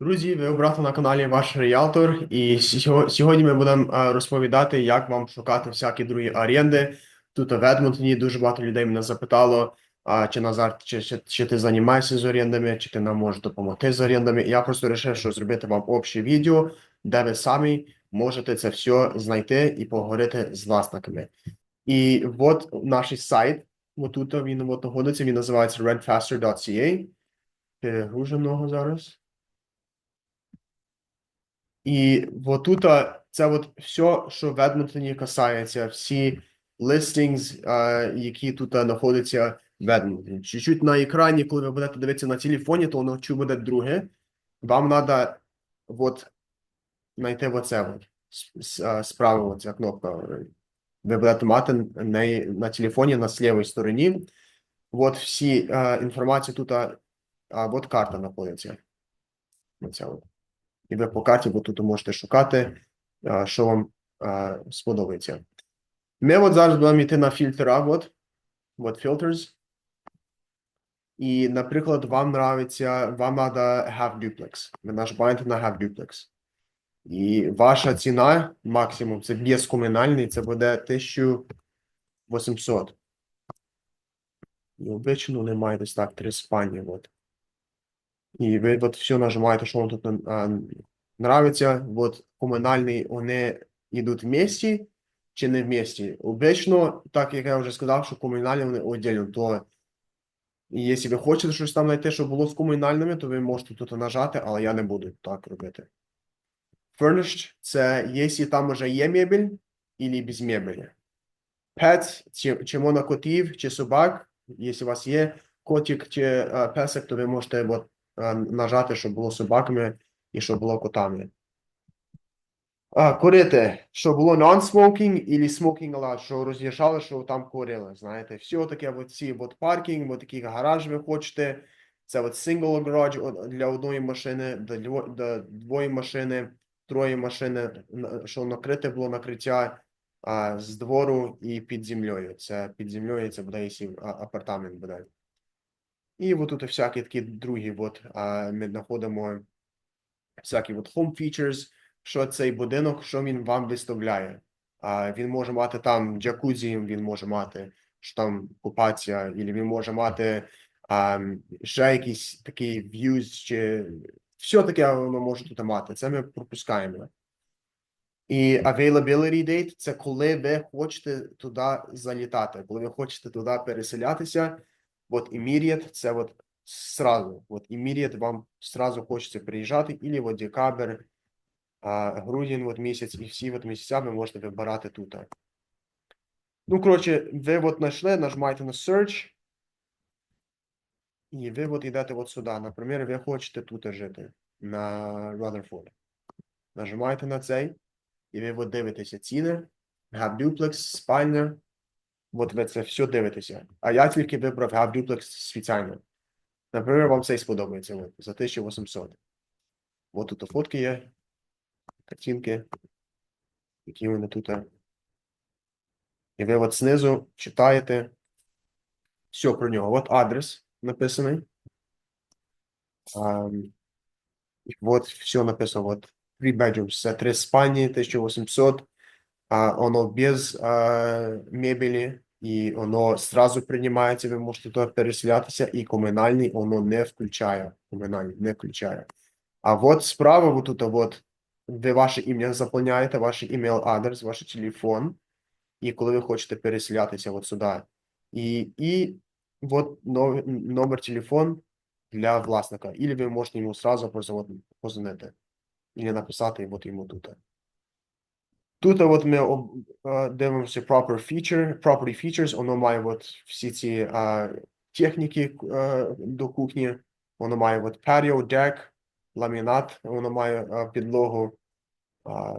Друзі, ви обрати на каналі Ваш Реалтор, і сьогодні ми будемо е, розповідати, як вам шукати всякі другі оренди. Тут в Едмонтоні дуже багато людей мене запитало, чи Назар, чи, чи, чи ти займаєшся з орендами, чи ти нам можеш допомогти з орендами. Я просто вирішив, що зробити вам обще відео, де ви самі можете це все знайти і поговорити з власниками. І от наш сайт, отут він от знаходиться, він називається redfaster.ca. Перегруженого зараз. І отут це от все, що в Едмонтоні касається, всі а, які тут знаходяться в Едмонтоні. Чуть-чуть на екрані, коли ви будете дивитися на телефоні, то воно чуть буде друге. Вам треба от знайти оце от, справа оця кнопка. Ви будете мати неї на телефоні на лівій стороні. От всі а, інформація тут, а, а от карта знаходиться. Оця от. І ви по карті бо тут можете шукати, що вам сподобається. Ми от зараз будемо йти на фільтра, от, от filters. І, наприклад, вам нравиться, вам треба have duplex. Ви нажимаєте на have duplex. І ваша ціна максимум, це безкомунальний, це буде 1800. І обично немає десь так, три спальні, от. І ви от все нажимаєте, що вам тут а, нравиться. От комунальні вони йдуть вместе чи не вместе. Обично, так як я вже сказав, що комунальні вони віддільно. То і якщо ви хочете щось там знайти, що було з комунальними, то ви можете тут нажати, але я не буду так робити. Furnished – це якщо там вже є мебель, або без мебелі. Pets – чи, чи можна котів, чи собак. Якщо у вас є котик чи е, песик, то ви можете от, е, нажати, щоб було собаками і щоб було котами. А, курити, що було non-smoking і smoking allowed, що розрішали, що там курили, знаєте. Все таке, от ці от паркінг, от такий гараж ви хочете. Це от single garage для одної машини, для двоє машини, троє машини, що накрите було накриття а, з двору і під землею. Це під землею, це буде якщо апартамент буде. І от тут всякі такі другі, от, а, ми знаходимо всякі от home features, що цей будинок, що він вам виставляє. А, він може мати там джакузі, він може мати, що там купатися, або він може мати а, ще якісь такі views, чи все таке воно може тут мати. Це ми пропускаємо. І availability date – це коли ви хочете туди залітати, коли ви хочете туди переселятися. От immediate – це от сразу. От immediate вам сразу хочеться приїжджати, і от декабрь, грудень от місяць, і всі от місяця ви можете вибирати тут. Ну, коротше, ви от знайшли, нажимаєте на search, і ви от йдете от сюди. Наприклад, ви хочете тут жити, на Rutherford. Нажимаєте на цей, і ви от дивитеся ціни, have duplex, спальня, от ви це все дивитеся. А я тільки вибрав duplex спеціально. Наприклад, вам цей сподобається от, за 1800. От тут фотки є, картинки, які вони тут. І ви от знизу читаєте все про нього. От адрес написаний. А, і от все написано. От three bedrooms. Це три спальні, 1800. А воно без а, мебелі. І воно сразу приймається, ви можете туди переселятися, і комунальний воно не включає. Комунальний не включає. А от справа, вот тут, вот, ви ваше ім'я заповняєте, ваш email адрес, ваш телефон, і коли ви хочете переселятися от сюди. І, і от номер телефон для власника. Ілі ви можете йому сразу просто позвонити. Ілі написати от йому тут. Тут от ми дивимося proper feature, property features, воно має от всі ці а, техніки е, до кухні, воно має от patio, deck, ламінат, воно має е, підлогу, а,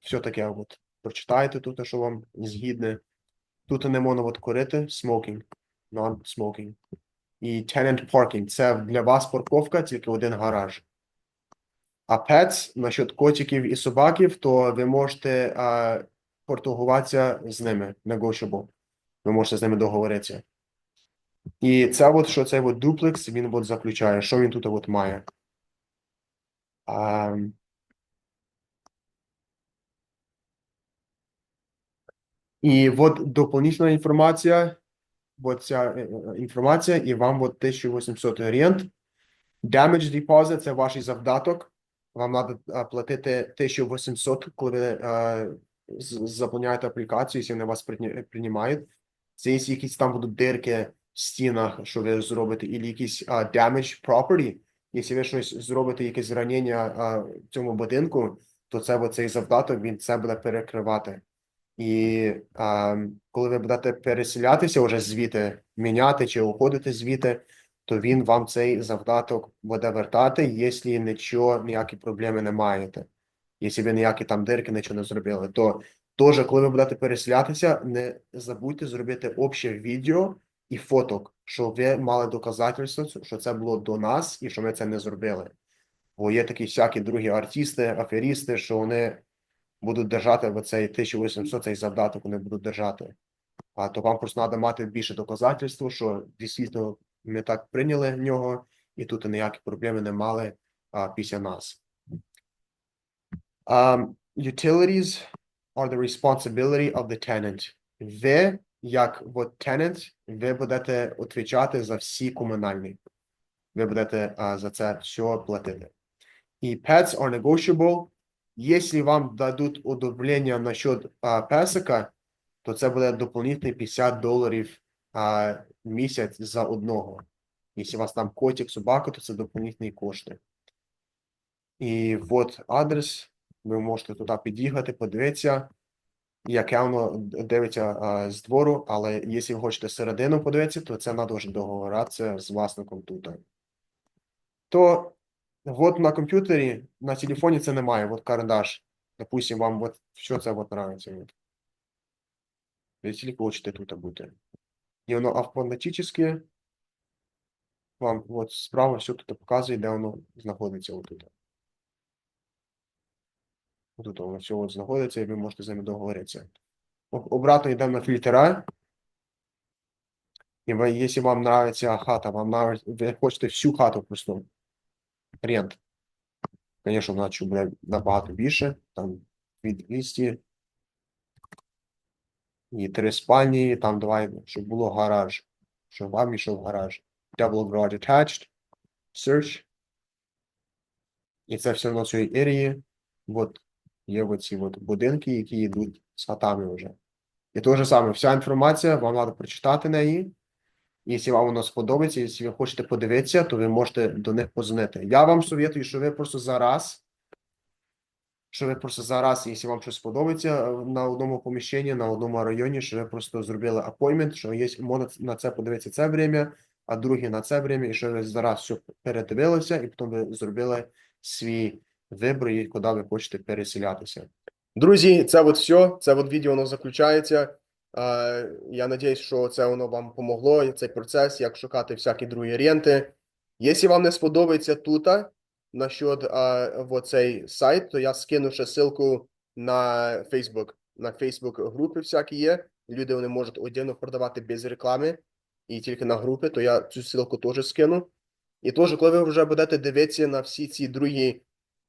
все таке от прочитайте тут, що вам згідне. Тут не можна от курити, smoking, non-smoking. І tenant parking, це для вас парковка, тільки один гараж. А pets, насчет котиків і собаків, то ви можете а, португуватися з ними, negotiable. Ви можете з ними договоритися. І це от, що цей от дуплекс, він от заключає, що він тут от має. А, і от дополнительна інформація, от ця е, е, інформація, і вам от 1800 орієнт. Damage deposit – це ваш завдаток. Вам треба платити 1800, коли ви е, заповняєте аплікацію, якщо вони вас приймають. Це якщо якісь там будуть дирки в стінах, що ви зробите, і якісь а, damage property. Якщо ви щось зробите, якесь ранення а, цьому будинку, то це оцей завдаток, він це буде перекривати. І а, коли ви будете переселятися вже звідти, міняти чи уходити звідти, то він вам цей завдаток буде вертати, якщо нічого, ніякі проблеми не маєте. Якщо ви ніякі там дирки нічого не зробили, то теж, коли ви будете переселятися, не забудьте зробити обще відео і фоток, щоб ви мали доказательство, що це було до нас і що ми це не зробили. Бо є такі всякі другі артисти, аферісти, що вони будуть держати в цей 1800, цей завдаток вони будуть держати. А то вам просто треба мати більше доказательства, що дійсно ми так прийняли нього, і тут ніякі проблеми не мали а, після нас. Um, utilities are the responsibility of the tenant. Ви, як от tenant, ви будете відповідати за всі комунальні. Ви будете а, за це все платити. І pets are negotiable. Якщо вам дадуть одобрення насчет а, песика, то це буде дополнительні 50 доларів а, місяць за одного. Якщо у вас там котик, собака, то це дополнительні кошти. І от адрес, ви можете туди під'їхати, подивитися, яке воно дивиться а, з двору, але якщо ви хочете середину подивитися, то це треба вже договоратися з власником тут. То от на комп'ютері, на телефоні це немає, от карандаш. Допустим, вам от що це от нравиться. Ви тільки хочете тут бути. І воно автоматично вам от справа все тут показує, де воно знаходиться отут. Тут воно все от знаходиться, і ви можете з ними договоритися. Обратно йдемо на фільтра. І ви, якщо вам нравиться хата, вам нравиться, ви хочете всю хату просто рент. Звісно, наче буде набагато більше, там від 200 і три спальні, і там давай, щоб було гараж, щоб вам ішов гараж. Double garage attached, search. І це все на цій ерії. От є оці от будинки, які йдуть з хатами вже. І те ж саме, вся інформація, вам треба прочитати неї. І Якщо вам воно сподобається, якщо ви хочете подивитися, то ви можете до них позвонити. Я вам советую, що ви просто зараз, що ви просто зараз, якщо вам щось сподобається е, на одному поміщенні, на одному районі, що ви просто зробили апоймент, що є можна на це подивитися це время, а друге на це время, і що ви зараз все передивилися, і потім ви зробили свій вибір, і куди ви хочете переселятися. Друзі, це от все. Це от відео воно заключається. Я надіюсь, що це воно вам помогло, цей процес, як шукати всякі другі ренти. Якщо вам не сподобається тут насчет а, вот цей сайт, то я скину ще ссылку на Facebook. На Facebook групи всякі є. Люди вони можуть отдельно продавати без реклами і тільки на групи, то я цю ссылку теж скину. І теж, коли ви вже будете дивитися на всі ці другі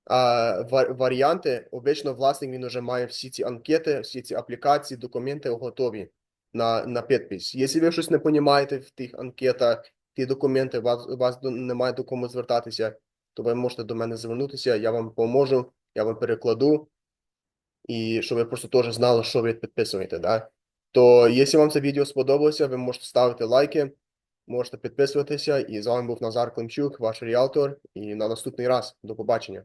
а, ва- варіанти, обично власник він вже має всі ці анкети, всі ці аплікації, документи готові на, на підпис. Якщо ви щось не розумієте в тих анкетах, ті документи, вас, вас немає до кому звертатися, то ви можете до мене звернутися, я вам поможу, я вам перекладу, і щоб ви просто теж знали, що ви підписуєте. Да? То, якщо вам це відео сподобалося, ви можете ставити лайки, можете підписуватися. І з вами був Назар Климчук, ваш ріалтор. І на наступний раз. До побачення.